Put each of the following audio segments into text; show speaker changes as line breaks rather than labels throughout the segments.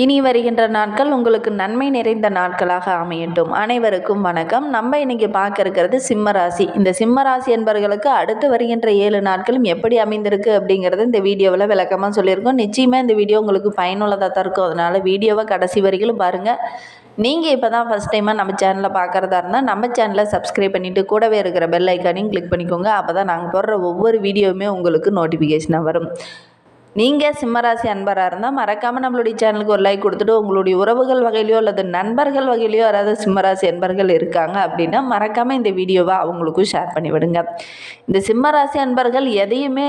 இனி வருகின்ற நாட்கள் உங்களுக்கு நன்மை நிறைந்த நாட்களாக அமையட்டும். அனைவருக்கும் வணக்கம். நம்ம இன்னைக்கு பார்க்க இருக்கிறது சிம்மராசி இந்த சிம்மராசி என்பவர்களுக்கு அடுத்து வருகின்ற ஏழு நாட்களும் எப்படி அமைந்திருக்கு அப்படிங்கிறது இந்த வீடியோவில் விளக்கமாக சொல்லியிருக்கோம். நிச்சயமாக இந்த வீடியோ உங்களுக்கு பயனுள்ளதாக தான் இருக்கும். அதனால் வீடியோவை கடைசி வரைக்கும் பாருங்கள் நீங்கள் இப்போ தான் ஃபஸ்ட் டைமாக நம்ம சேனலை பார்க்குறதா இருந்தால் நம்ம சேனலை சப்ஸ்கிரைப் பண்ணிவிட்டு கூடவே இருக்கிற பெல் ஐக்கானையும் கிளிக் பண்ணிக்கோங்க. அப்போ தான் நாங்கள் போடுற ஒவ்வொரு வீடியோவுமே உங்களுக்கு நோட்டிஃபிகேஷனாக வரும். நீங்கள் சிம்மராசி அன்பராக இருந்தால் மறக்காமல் நம்மளுடைய சேனலுக்கு ஒரு லைக் கொடுத்துட்டு உங்களுடைய உறவுகள் வகையிலையோ அல்லது நண்பர்கள் வகையிலையோ யாராவது சிம்மராசி அன்பர்கள் இருக்காங்க அப்படின்னா மறக்காமல் இந்த வீடியோவை அவங்களுக்கும் ஷேர் பண்ணி விடுங்க இந்த சிம்மராசி அன்பர்கள் எதையுமே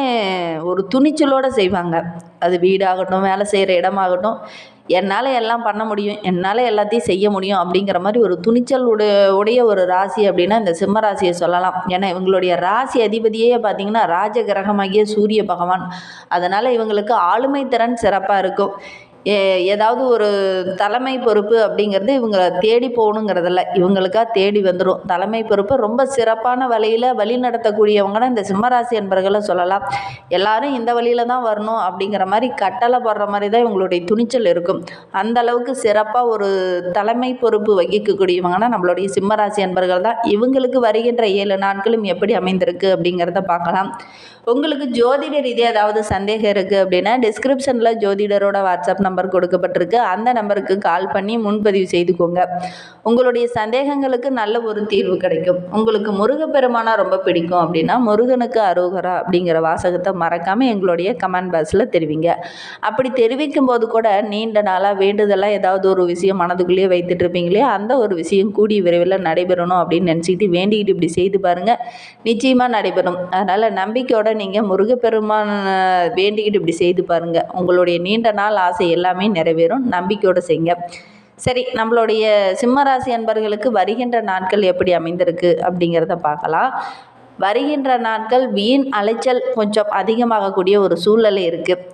ஒரு துணிச்சலோடு செய்வாங்க. அது வீடாகட்டும் வேலை செய்கிற இடமாகட்டும் என்னால் எல்லாம் பண்ண முடியும் என்னால் எல்லாத்தையும் செய்ய முடியும் அப்படிங்கிற மாதிரி ஒரு துணிச்சல் உடைய உடைய ஒரு ராசி அப்படின்னா இந்த சிம்ம ராசியை சொல்லலாம். ஏன்னா இவங்களுடைய ராசி அதிபதியே பார்த்திங்கன்னா ராஜகிரகமாகிய சூரிய பகவான். அதனால் இவங்களுக்கு ஆளுமை திறன் சிறப்பாக இருக்கும். ஏதாவது ஒரு தலைமை பொறுப்பு அப்படிங்கிறது இவங்க தேடி போகணுங்கிறதில்ல. இவங்களுக்காக தேடி வந்துடும் தலைமை பொறுப்பு ரொம்ப சிறப்பான வழியில் வழி நடத்தக்கூடியவங்கன்னா இந்த சிம்மராசி என்பர்களை சொல்லலாம். எல்லாரும் இந்த வழியில் தான் வரணும் அப்படிங்கிற மாதிரி கட்டளை போடுற மாதிரி தான் இவங்களுடைய துணிச்சல் இருக்கும். அந்த அளவுக்கு சிறப்பாக ஒரு தலைமை பொறுப்பு வகிக்கக்கூடியவங்கன்னா நம்மளுடைய சிம்மராசி என்பர்கள் தான். இவங்களுக்கு வருகின்ற ஏழு நாட்களும் எப்படி அமைந்திருக்கு அப்படிங்கிறத பார்க்கலாம். உங்களுக்கு ஜோதிட ரீதியாக ஏதாவது சந்தேகம் இருக்குது அப்படின்னா டிஸ்கிரிப்ஷனில் ஜோதிடரோட வாட்ஸ்அப் நம்பர் கொடுக்கப்பட்டிருக்கு. அந்த நம்பருக்கு கால் பண்ணி முன்பதிவு செய்துக்கோங்க. உங்களுடைய சந்தேகங்களுக்கு நல்ல ஒரு தீர்வு கிடைக்கும். உங்களுக்கு முருகப்பெருமானா ரொம்ப பிடிக்கும் அப்படின்னா முருகனுக்கு அரோகரா அப்படிங்கிற வாசகத்தை மறக்காமல் எங்களுடைய கமெண்ட் பாக்ஸில் தெரிவிங்க. அப்படி தெரிவிக்கும் போது கூட நீண்ட நாளாக வேண்டுதலாக ஏதாவது ஒரு விஷயம் மனதுக்குள்ளேயே வைத்துட்டு இருப்பீங்களே அந்த ஒரு விஷயம் கூடிய விரைவில் நடைபெறணும் அப்படின்னு நினச்சிக்கிட்டு வேண்டிக்கிட்டு இப்படி செய்து பாருங்கள் நிச்சயமாக நடைபெறும். அதனால் நம்பிக்கையோட நீங்கள் முருகப்பெருமான் வேண்டிக்கிட்டு இப்படி செய்து பாருங்கள் உங்களுடைய நீண்ட நாள் ஆசை எல்லாமே நிறைவேறும். நம்பிக்கையோடு செய்யுங்க. சரி நம்மளுடைய சிம்மராசி அன்பர்களுக்கு வருகின்ற நாட்கள் எப்படி அமைந்திருக்கு அப்படிங்கிறத பார்க்கலாம். வருகின்ற நாட்கள் வீண் அலைச்சல் கொஞ்சம் அதிகமாகக்கூடிய ஒரு சூழ்நிலை இருக்குது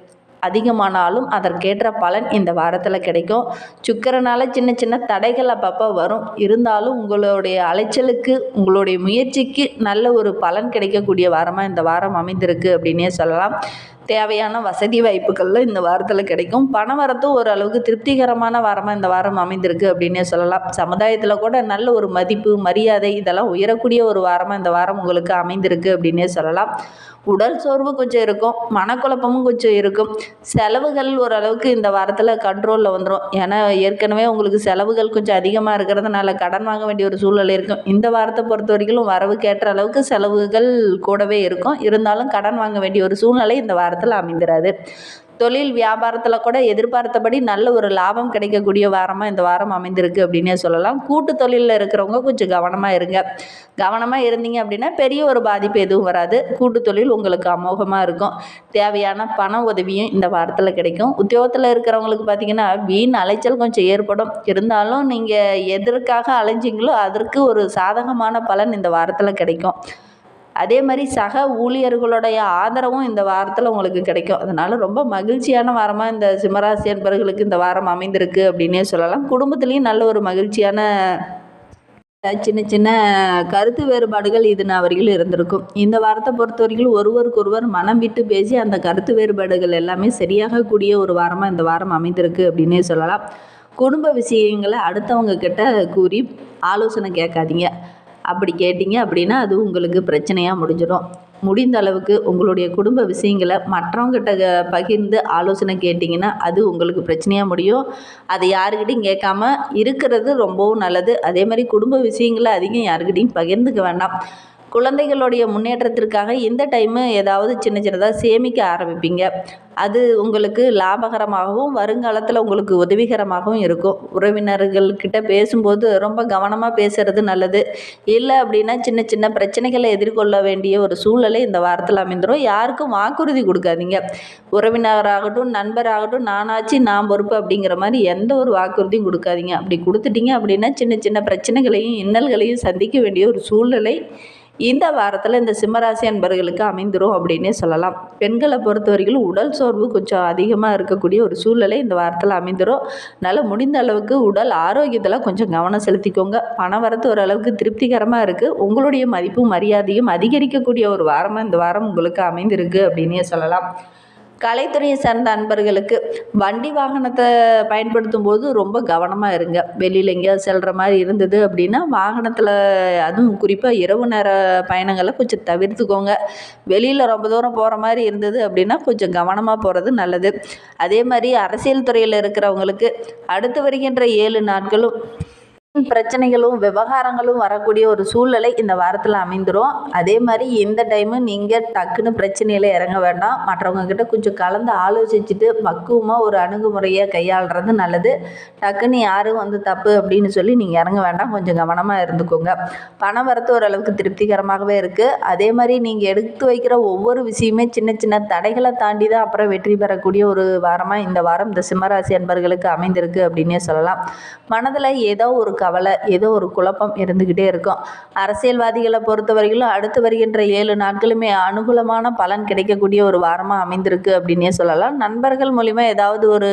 அதிகமானாலும் அதற்கேற்ற பலன் இந்த வாரத்தில் கிடைக்கும். சுக்கரனால் சின்ன சின்ன தடைகள் அப்பப்போ வரும். இருந்தாலும் உங்களுடைய அலைச்சலுக்கு உங்களுடைய முயற்சிக்கு நல்ல ஒரு பலன் கிடைக்கக்கூடிய வாரமாக இந்த வாரம் அமைந்திருக்கு அப்படின்னே சொல்லலாம். தேவையான வசதி வாய்ப்புகளில் இந்த வாரத்தில் கிடைக்கும். பண வரத்தும் ஓரளவுக்கு திருப்திகரமான வாரமாக இந்த வாரம் அமைந்திருக்கு அப்படின்னே சொல்லலாம். சமுதாயத்தில் கூட நல்ல ஒரு மதிப்பு மரியாதை இதெல்லாம் உயரக்கூடிய ஒரு வாரமாக இந்த வாரம் உங்களுக்கு அமைந்திருக்கு அப்படின்னே சொல்லலாம். உடல் சோர்வு கொஞ்சம் இருக்கும் மனக்குழப்பமும் கொஞ்சம் இருக்கும். செலவுகள் ஓரளவுக்கு இந்த வாரத்தில் கண்ட்ரோலில் வந்துடும் ஏன்னா ஏற்கனவே உங்களுக்கு செலவுகள் கொஞ்சம் அதிகமாக இருக்கிறதுனால கடன் வாங்க வேண்டிய ஒரு சூழ்நிலை இருக்கும். இந்த வாரத்தை பொறுத்த வரைக்கும் வரவுக்கேற்ற அளவுக்கு செலவுகள் கூடவே இருக்கும். இருந்தாலும் கடன் வாங்க வேண்டிய ஒரு சூழ்நிலை இந்த வாரத்தில் அமைந்திராது. தொழில் வியாபாரத்தில் கூட எதிர்பார்த்தபடி நல்ல ஒரு லாபம் கிடைக்கக்கூடிய வாரமாக இந்த வாரம் அமைந்திருக்கு அப்படின்னே சொல்லலாம். கூட்டு தொழிலில் இருக்கிறவங்க கொஞ்சம் கவனமாக இருங்க. கவனமாக இருந்தீங்க அப்படின்னா பெரிய ஒரு பாதிப்பு எதுவும் வராது. கூட்டு தொழில் உங்களுக்கு அமோகமாக இருக்கும். தேவையான பண உதவியும் இந்த வாரத்தில் கிடைக்கும். உத்தியோகத்தில் இருக்கிறவங்களுக்கு பார்த்தீங்கன்னா வீண் அலைச்சல் கொஞ்சம் ஏற்படும். இருந்தாலும் நீங்கள் எதற்காக அலைஞ்சிங்களோ அதற்கு ஒரு சாதகமான பலன் இந்த வாரத்தில் கிடைக்கும். அதே மாதிரி சக ஊழியர்களுடைய ஆதரவும் இந்த வாரத்தில் உங்களுக்கு கிடைக்கும். அதனால் ரொம்ப மகிழ்ச்சியான வாரமாக இந்த சிம்மராசி என்பவர்களுக்கு இந்த வாரம் அமைந்திருக்கு அப்படின்னே சொல்லலாம். குடும்பத்துலேயும் நல்ல ஒரு மகிழ்ச்சியான சின்ன சின்ன கருத்து வேறுபாடுகள் இது வரைக்கும் இருந்திருக்கும். இந்த வாரத்தை பொறுத்த வரைக்கும் ஒருவருக்கொருவர் மனம் விட்டு பேசி அந்த கருத்து வேறுபாடுகள் எல்லாமே சரியாகக்கூடிய ஒரு வாரமாக இந்த வாரம் அமைந்திருக்கு அப்படின்னே சொல்லலாம். குடும்ப விஷயங்களை அடுத்தவங்க கிட்ட கூறி ஆலோசனை கேட்காதீங்க. அப்படி கேட்டிங்க அப்படின்னா அது உங்களுக்கு பிரச்சனையாக முடிஞ்சிடும். முடிந்த அளவுக்கு உங்களுடைய குடும்ப விஷயங்களை மற்றவங்ககிட்ட பகிர்ந்து ஆலோசனை கேட்டிங்கன்னா அது உங்களுக்கு பிரச்சனையாக முடியும். அதை யாருக்கிட்டையும் கேட்காம இருக்கிறது ரொம்பவும் நல்லது. அதே மாதிரி குடும்ப விஷயங்களை அதிகம் யாருக்கிட்டையும் பகிர்ந்துக்க வேண்டாம். குழந்தைகளுடைய முன்னேற்றத்திற்காக இந்த டைமு ஏதாவது சின்ன சின்னதாக சேமிக்க ஆரம்பிப்பீங்க. அது உங்களுக்கு லாபகரமாகவும் வருங்காலத்தில் உங்களுக்கு உதவிகரமாகவும் இருக்கும். உறவினர்கள்கிட்ட பேசும்போது ரொம்ப கவனமாக பேசுகிறது நல்லது. இல்லை அப்படின்னா சின்ன சின்ன பிரச்சனைகளை எதிர்கொள்ள வேண்டிய ஒரு சூழ்நிலை இந்த வாரத்தில் அமைந்துடும் யாருக்கும் வாக்குறுதி கொடுக்காதீங்க. உறவினராகட்டும் நண்பராகட்டும் நானாச்சு நான் பொறுப்பு அப்படிங்கிற மாதிரி எந்த ஒரு வாக்குறுதியும் கொடுக்காதீங்க. அப்படி கொடுத்துட்டீங்க அப்படின்னா சின்ன சின்ன பிரச்சனைகளையும் இன்னல்களையும் சந்திக்க வேண்டிய ஒரு சூழ்நிலை இந்த வாரத்தில் இந்த சிம்மராசி அன்பர்களுக்கு அமைந்துரும் அப்படின்னே சொல்லலாம். பெண்களை பொறுத்தவரைக்கும் உடல் சோர்வு கொஞ்சம் அதிகமாக இருக்கக்கூடிய ஒரு சூழ்நிலை இந்த வாரத்தில் அமைந்துரும். அதனால் முடிந்த அளவுக்கு உடல் ஆரோக்கியத்தில் கொஞ்சம் கவனம் செலுத்திக்கோங்க. பண வரத்து ஓரளவுக்கு திருப்திகரமாக இருக்குது உங்களுடைய மதிப்பும் மரியாதையும் அதிகரிக்கக்கூடிய ஒரு வாரமாக இந்த வாரம் உங்களுக்கு அமைந்திருக்கு அப்படின்னே சொல்லலாம். கலைத்துறையை சார்ந்த அன்பர்களுக்கு வண்டி வாகனத்தை பயன்படுத்தும் போது ரொம்ப கவனமாக இருங்க. வெளியில் எங்கேயாவது செல்கிற மாதிரி இருந்தது அப்படின்னா வாகனத்தில் அதுவும் குறிப்பாக இரவு நேர பயணங்களை கொஞ்சம் தவிர்த்துக்கோங்க. வெளியில் ரொம்ப தூரம் போகிற மாதிரி இருந்தது அப்படின்னா கொஞ்சம் கவனமாக போகிறது நல்லது. அதே மாதிரி அரசியல் துறையில் இருக்கிறவங்களுக்கு அடுத்து வருகின்ற ஏழு நாட்களும் பிரச்சனைகளும் விவகாரங்களும் வரக்கூடிய ஒரு சூழ்நிலை இந்த வாரத்தில் அமைந்துரும். அதே மாதிரி இந்த டைமு நீங்கள் டக்குன்னு பிரச்சனையில் இறங்க வேண்டாம். மற்றவங்க கிட்ட கொஞ்சம் கலந்து ஆலோசிச்சுட்டு பக்குவமாக ஒரு அணுகுமுறையை கையாளுறது நல்லது. டக்குன்னு யாரும் வந்து தப்பு அப்படின்னு சொல்லி நீங்கள் இறங்க வேண்டாம். கொஞ்சம் கவனமாக இருந்துக்கோங்க. பணம் வரத்து ஓரளவுக்கு திருப்திகரமாகவே இருக்குது அதே மாதிரி நீங்கள் எடுத்து வைக்கிற ஒவ்வொரு விஷயமே சின்ன சின்ன தடைகளை தாண்டி தான் அப்புறம் வெற்றி பெறக்கூடிய ஒரு வாரமாக இந்த வாரம் இந்த சிம்மராசி அன்பர்களுக்கு அமைந்திருக்கு அப்படின்னே சொல்லலாம். மனதில் ஏதோ ஒரு கவலை ஏதோ ஒரு குழப்பம் இருந்துக்கிட்டே இருக்கும். அரசியல்வாதிகளை பொறுத்தவரையிலும் அடுத்து வருகின்ற ஏழு நாட்களுமே அனுகூலமான பலன் கிடைக்கக்கூடிய ஒரு வாரமாக அமைந்திருக்கு அப்படின்னே சொல்லலாம். நண்பர்கள் மூலிமா ஏதாவது ஒரு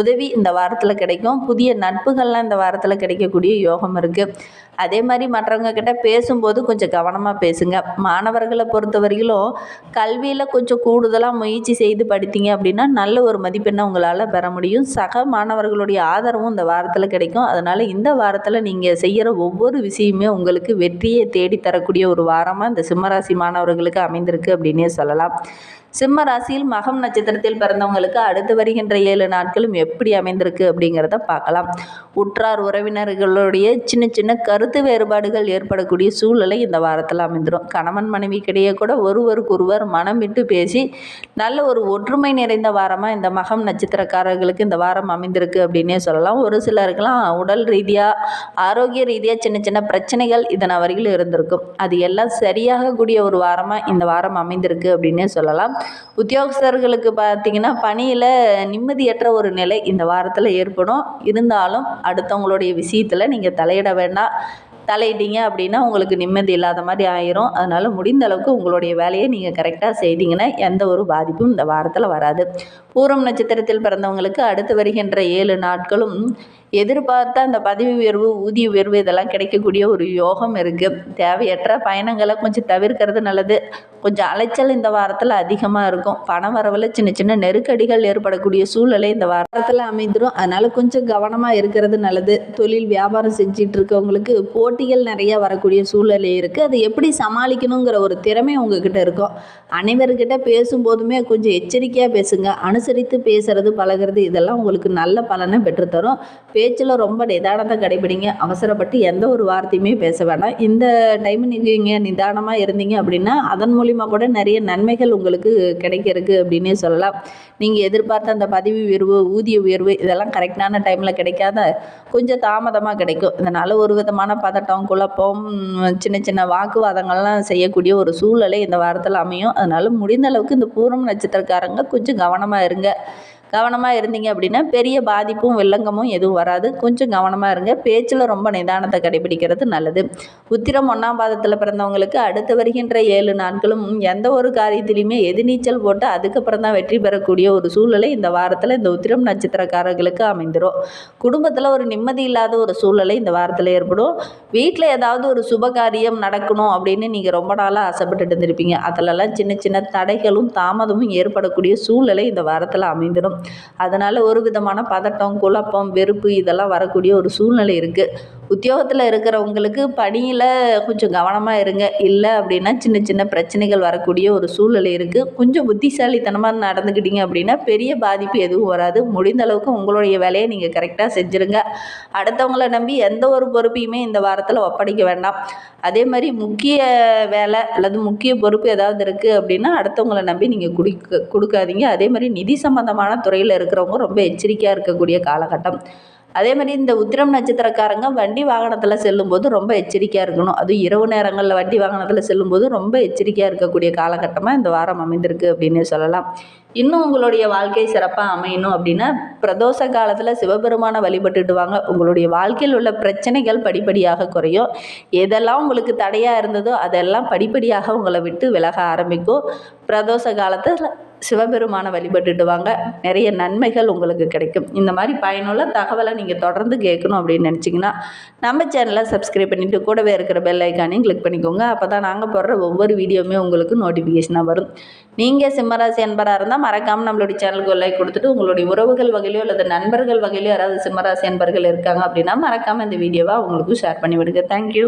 உதவி இந்த வாரத்தில் கிடைக்கும். புதிய நட்புகள்லாம் இந்த வாரத்தில் கிடைக்கக்கூடிய யோகம் இருக்குது அதே மாதிரி மற்றவங்க கிட்ட பேசும்போது கொஞ்சம் கவனமாக பேசுங்க. மாணவர்களை பொறுத்த வரையிலும் கல்வியில் கொஞ்சம் கூடுதலாக முயற்சி செய்து படித்தீங்க அப்படின்னா நல்ல ஒரு மதிப்பெண்ணை உங்களால் பெற முடியும். சக மாணவர்களுடைய ஆதரவும் இந்த வாரத்தில் கிடைக்கும். அதனால் இந்த வாரத்தில் நீங்கள் செய்கிற ஒவ்வொரு விஷயமே உங்களுக்கு வெற்றியை தேடி தரக்கூடிய ஒரு வாரமாக இந்த சிம்மராசி மாணவர்களுக்கு அமைந்திருக்கு அப்படின்னே சொல்லலாம். சிம்ம ராசியில் மகம் நட்சத்திரத்தில் பிறந்தவங்களுக்கு அடுத்து வருகின்ற ஏழு நாட்களும் எப்படி அமைந்திருக்கு அப்படிங்கிறத பார்க்கலாம். உற்றார் உறவினர்களுடைய சின்ன சின்ன கருத்து வேறுபாடுகள் ஏற்படக்கூடிய சூழ்நிலை இந்த வாரத்தில் அமைந்துடும் கணவன் மனைவிக்கிடையே கூட ஒருவருக்கொருவர் மனம் விட்டு பேசி நல்ல ஒரு ஒற்றுமை நிறைந்த வாரமாக இந்த மகம் நட்சத்திரக்காரர்களுக்கு இந்த வாரம் அமைந்திருக்கு அப்படின்னே சொல்லலாம். ஒரு சிலருக்கெல்லாம் உடல் ரீதியாக ஆரோக்கிய ரீதியாக சின்ன சின்ன பிரச்சனைகள் இதன் வரையில் இருந்திருக்கும். அது எல்லாம் சரியாகக்கூடிய ஒரு வாரமாக இந்த வாரம் அமைந்திருக்கு அப்படின்னே சொல்லலாம். உத்தியோகஸ்தர்களுக்கு பார்த்தீங்கன்னா பணியில் நிம்மதியற்ற ஒரு நிலை இந்த வாரத்தில் ஏற்படும். இருந்தாலும் அடுத்தவங்களுடைய விஷயத்தில் நீங்கள் தலையிட வேண்டாம். தலையிட்டீங்க அப்படின்னா உங்களுக்கு நிம்மதி இல்லாத மாதிரி ஆயிரும். அதனால் முடிந்த அளவுக்கு உங்களுடைய வேலையை நீங்கள் கரெக்டாக செய்தீங்கன்னா எந்த ஒரு பாதிப்பும் இந்த வாரத்தில் வராது. பூரம் நட்சத்திரத்தில் பிறந்தவங்களுக்கு அடுத்து வருகின்ற ஏழு நாட்களும் எதிர்பார்த்த அந்த பதவி உயர்வு ஊதிய உயர்வு இதெல்லாம் கிடைக்கக்கூடிய ஒரு யோகம் இருக்குது தேவையற்ற பயணங்களை கொஞ்சம் தவிர்க்கிறது நல்லது. கொஞ்சம் அலைச்சல் இந்த வாரத்தில் அதிகமாக இருக்கும். பண வரவில் சின்ன சின்ன நெருக்கடிகள் ஏற்படக்கூடிய சூழ்நிலை இந்த வாரத்தில் அமைந்துடும் அதனால் கொஞ்சம் கவனமாக இருக்கிறது நல்லது. தொழில் வியாபாரம் செஞ்சிட்டு இருக்கவங்களுக்கு போட்டிகள் நிறையா வரக்கூடிய சூழ்நிலை இருக்குது அது எப்படி சமாளிக்கணுங்கிற ஒரு திறமை உங்ககிட்ட இருக்கும் அனைவர்கிட்ட பேசும்போதுமே கொஞ்சம் எச்சரிக்கையாக பேசுங்க. அனுசரித்து பேசுறது பழகிறது இதெல்லாம் உங்களுக்கு நல்ல பலனை பெற்றுத்தரும். பேச்சில் ரொம்ப நிதானத்தை கடைபிடிங்க. அவசரப்பட்டு எந்த ஒரு வார்த்தையுமே பேச வேண்டாம் இந்த டைம் நீங்கள் நிதானமாக இருந்தீங்க அப்படின்னா அதன் மூலிமா கூட நிறைய நன்மைகள் உங்களுக்கு கிடைக்கிறதுக்கு அப்படின்னே சொல்லலாம். நீங்கள் எதிர்பார்த்த அந்த பதவி உயர்வு ஊதிய உயர்வு இதெல்லாம் கரெக்டான டைமில் கிடைக்காத கொஞ்சம் தாமதமாக கிடைக்கும். இதனால் ஒரு விதமான பதட்டம் குழப்பம் சின்ன சின்ன வாக்குவாதங்கள்லாம் செய்யக்கூடிய ஒரு சூழ்நிலை இந்த வாரத்தில் அமையும். அதனால் முடிந்த அளவுக்கு இந்த பூரம் நட்சத்திரக்காரங்க கொஞ்சம் கவனமாக இருங்க. கவனமாக இருந்தீங்க அப்படின்னா பெரிய பாதிப்பும் வில்லங்கமும் எதுவும் வராது. கொஞ்சம் கவனமாக இருங்க. பேச்சில் ரொம்ப நிதானத்தை கடைபிடிக்கிறது நல்லது. உத்திரம் ஒன்றாம் பாதத்தில் பிறந்தவங்களுக்கு அடுத்து வருகின்ற ஏழு நாட்களும் எந்த ஒரு காரியத்திலையுமே எதிர்நீச்சல் போட்டு அதுக்கப்புறம் தான் வெற்றி பெறக்கூடிய ஒரு சூழ்நிலை இந்த வாரத்தில் இந்த உத்திரம் நட்சத்திரக்காரர்களுக்கு அமைந்துடும் குடும்பத்தில் ஒரு நிம்மதி இல்லாத ஒரு சூழ்நிலை இந்த வாரத்தில் ஏற்படும். வீட்டில் ஏதாவது ஒரு சுப காரியம் நடக்கணும் அப்படின்னு நீங்கள் ரொம்ப நாளாக ஆசைப்பட்டுட்டு இருந்திருப்பீங்க. அதிலெல்லாம் சின்ன சின்ன தடைகளும் தாமதமும் ஏற்படக்கூடிய சூழ்நிலை இந்த வாரத்தில் அமைந்துடும் அதனால் ஒரு விதமான பதட்டம் குழப்பம் வெறுப்பு இதெல்லாம் வரக்கூடிய ஒரு சூழ்நிலை இருக்குது உத்தியோகத்தில் இருக்கிறவங்களுக்கு பணியில் கொஞ்சம் கவனமாக இருங்க. இல்லை அப்படின்னா சின்ன சின்ன பிரச்சனைகள் வரக்கூடிய ஒரு சூழ்நிலை இருக்குது கொஞ்சம் புத்திசாலித்தனமாக நடந்துக்கிட்டீங்க அப்படின்னா பெரிய பாதிப்பு எதுவும் வராது. முடிந்த அளவுக்கு உங்களுடைய வேலையை நீங்கள் கரெக்டாக செஞ்சுருங்க. அடுத்தவங்கள நம்பி எந்த ஒரு பொறுப்பையுமே இந்த வாரத்தில் ஒப்படைக்க வேண்டாம். அதே மாதிரி முக்கிய வேலை அல்லது முக்கிய பொறுப்பு ஏதாவது இருக்குது அப்படின்னா அடுத்தவங்கள நம்பி நீங்கள் குடிக்க கொடுக்காதீங்க. அதே மாதிரி நிதி சம்மந்தமான துறையில் இருக்கிறவங்க ரொம்ப எச்சரிக்கையாக இருக்கக்கூடிய காலகட்டம். அதே மாதிரி இந்த உத்திரம் நட்சத்திரக்காரங்க வண்டி வாகனத்தில் செல்லும்போது ரொம்ப எச்சரிக்கையாக இருக்கணும். அதுவும் இரவு நேரங்களில் வண்டி வாகனத்தில் செல்லும்போது ரொம்ப எச்சரிக்கையாக இருக்கக்கூடிய காலகட்டமாக இந்த வாரம் அமைந்திருக்கு அப்படின்னு சொல்லலாம். இன்னும் உங்களுடைய வாழ்க்கை சிறப்பாக அமையணும் அப்படின்னா பிரதோஷ காலத்தில் சிவபெருமானை வழிபட்டுட்டு வாங்க. உங்களுடைய வாழ்க்கையில் உள்ள பிரச்சனைகள் படிப்படியாக குறையும். எதெல்லாம் உங்களுக்கு தடையாக இருந்ததோ அதெல்லாம் படிப்படியாக உங்களை விட்டு விலக ஆரம்பிக்கும். பிரதோஷ காலத்தில் சிவபெருமானை வழிபட்டுட்டு வாங்க நிறைய நன்மைகள் உங்களுக்கு கிடைக்கும். இந்த மாதிரி பயனுள்ள தகவலை நீங்கள் தொடர்ந்து கேட்கணும் அப்படின்னு நினச்சிங்கன்னா நம்ம சேனலை சப்ஸ்கிரைப் பண்ணிவிட்டு கூடவே இருக்கிற பெல் ஐக்கானையும் கிளிக் பண்ணிக்கோங்க. அப்போ தான் நாங்கள் போடுற ஒவ்வொரு வீடியோவுமே உங்களுக்கு நோட்டிஃபிகேஷனாக வரும். நீங்கள் சிம்மராசி என்பராக இருந்தால் மறக்காமல் நம்மளுடைய சேனலுக்கு லைக் கொடுத்துட்டு உங்களுடைய உறவுகள் வகையிலையோ அல்லது நண்பர்கள் வகையிலோ யாராவது சிம்மராசி அன்பர்கள் இருக்காங்க அப்படின்னா மறக்காமல் இந்த வீடியோவை அவங்களுக்கும் ஷேர் பண்ணி விடுங்க தேங்க்யூ